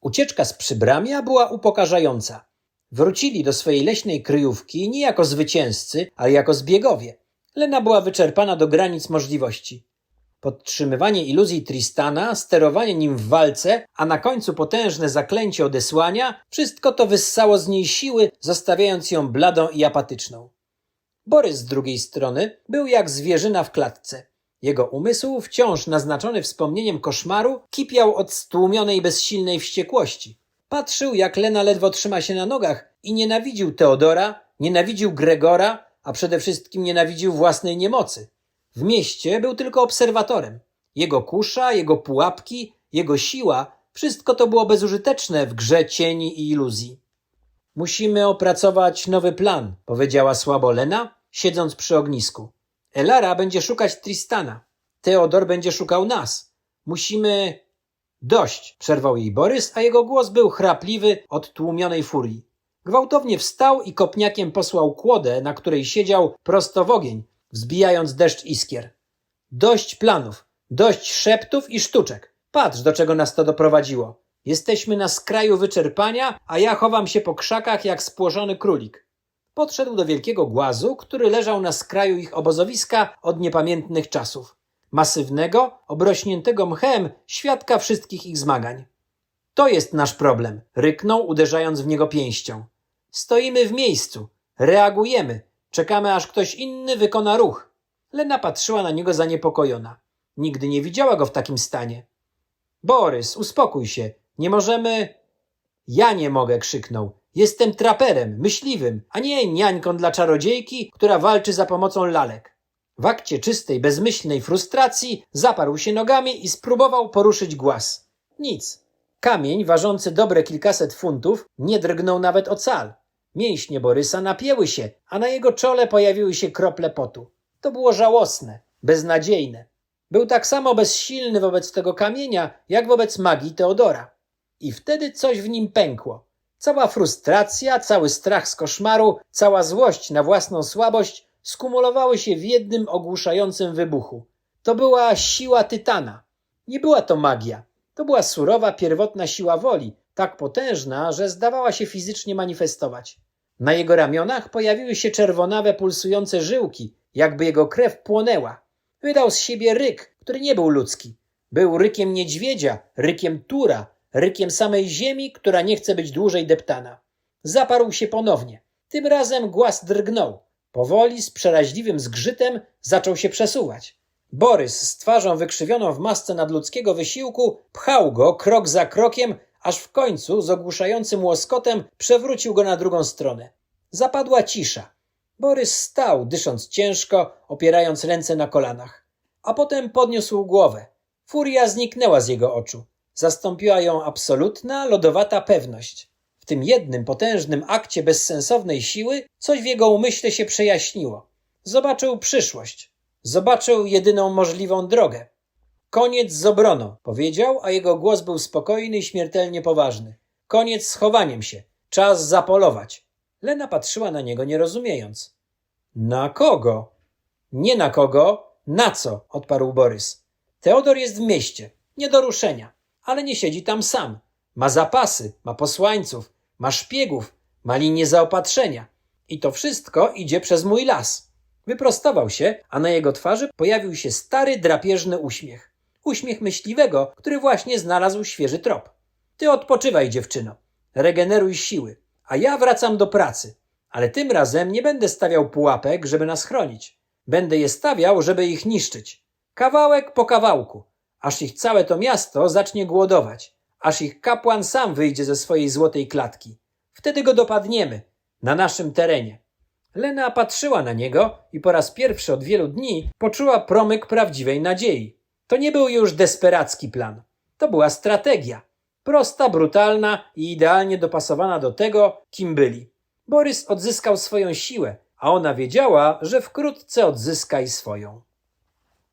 Ucieczka z przybramia była upokarzająca. Wrócili do swojej leśnej kryjówki nie jako zwycięzcy, ale jako zbiegowie. Lena była wyczerpana do granic możliwości. Podtrzymywanie iluzji Tristana, sterowanie nim w walce, a na końcu potężne zaklęcie odesłania, wszystko to wyssało z niej siły, zostawiając ją bladą i apatyczną. Borys z drugiej strony był jak zwierzyna w klatce. Jego umysł, wciąż naznaczony wspomnieniem koszmaru, kipiał od stłumionej bezsilnej wściekłości. Patrzył, jak Lena ledwo trzyma się na nogach i nienawidził Teodora, nienawidził Gregora, a przede wszystkim nienawidził własnej niemocy. W mieście był tylko obserwatorem. Jego kusza, jego pułapki, jego siła, wszystko to było bezużyteczne w grze cieni i iluzji. Musimy opracować nowy plan, powiedziała słabo Lena, siedząc przy ognisku. Elara będzie szukać Tristana. Teodor będzie szukał nas. Musimy. Dość, przerwał jej Borys, a jego głos był chrapliwy od tłumionej furii. Gwałtownie wstał i kopniakiem posłał kłodę, na której siedział prosto w ogień, wzbijając deszcz iskier. Dość planów, dość szeptów i sztuczek. Patrz, do czego nas to doprowadziło. Jesteśmy na skraju wyczerpania, a ja chowam się po krzakach jak spłoszony królik. Podszedł do wielkiego głazu, który leżał na skraju ich obozowiska od niepamiętnych czasów. Masywnego, obrośniętego mchem, świadka wszystkich ich zmagań. To jest nasz problem, ryknął, uderzając w niego pięścią. Stoimy w miejscu, reagujemy, czekamy aż ktoś inny wykona ruch. Lena patrzyła na niego zaniepokojona. Nigdy nie widziała go w takim stanie. Borys, uspokój się, nie możemy. Ja nie mogę, krzyknął. Jestem traperem, myśliwym, a nie niańką dla czarodziejki, która walczy za pomocą lalek. W akcie czystej, bezmyślnej frustracji zaparł się nogami i spróbował poruszyć głaz. Nic. Kamień, ważący dobre kilkaset funtów, nie drgnął nawet o cal. Mięśnie Borysa napięły się, a na jego czole pojawiły się krople potu. To było żałosne, beznadziejne. Był tak samo bezsilny wobec tego kamienia, jak wobec magii Teodora. I wtedy coś w nim pękło. Cała frustracja, cały strach z koszmaru, cała złość na własną słabość skumulowały się w jednym ogłuszającym wybuchu. To była siła tytana. Nie była to magia. To była surowa, pierwotna siła woli, tak potężna, że zdawała się fizycznie manifestować. Na jego ramionach pojawiły się czerwonawe, pulsujące żyłki, jakby jego krew płonęła. Wydał z siebie ryk, który nie był ludzki. Był rykiem niedźwiedzia, rykiem tura, rykiem samej ziemi, która nie chce być dłużej deptana. Zaparł się ponownie. Tym razem głaz drgnął. Powoli, z przeraźliwym zgrzytem, zaczął się przesuwać. Borys, z twarzą wykrzywioną w masce nadludzkiego wysiłku, pchał go krok za krokiem, aż w końcu z ogłuszającym łoskotem przewrócił go na drugą stronę. Zapadła cisza. Borys stał, dysząc ciężko, opierając ręce na kolanach. A potem podniósł głowę. Furia zniknęła z jego oczu. Zastąpiła ją absolutna, lodowata pewność. W tym jednym potężnym akcie bezsensownej siły coś w jego umyśle się przejaśniło. Zobaczył przyszłość. Zobaczył jedyną możliwą drogę. Koniec z obroną, powiedział, a jego głos był spokojny i śmiertelnie poważny. Koniec z chowaniem się. Czas zapolować. Lena patrzyła na niego, nie rozumiejąc. Na kogo? Nie na kogo, na co? odparł Borys. Teodor jest w mieście, nie do ruszenia, ale nie siedzi tam sam. Ma zapasy, ma posłańców, ma szpiegów, ma linię zaopatrzenia. I to wszystko idzie przez mój las. Wyprostował się, a na jego twarzy pojawił się stary, drapieżny uśmiech. Uśmiech myśliwego, który właśnie znalazł świeży trop. Ty odpoczywaj, dziewczyno. Regeneruj siły, a ja wracam do pracy. Ale tym razem nie będę stawiał pułapek, żeby nas chronić. Będę je stawiał, żeby ich niszczyć. Kawałek po kawałku, aż ich całe to miasto zacznie głodować, aż ich kapłan sam wyjdzie ze swojej złotej klatki. Wtedy go dopadniemy, na naszym terenie. Lena patrzyła na niego i po raz pierwszy od wielu dni poczuła promyk prawdziwej nadziei. To nie był już desperacki plan. To była strategia. Prosta, brutalna i idealnie dopasowana do tego, kim byli. Borys odzyskał swoją siłę, a ona wiedziała, że wkrótce odzyska i swoją.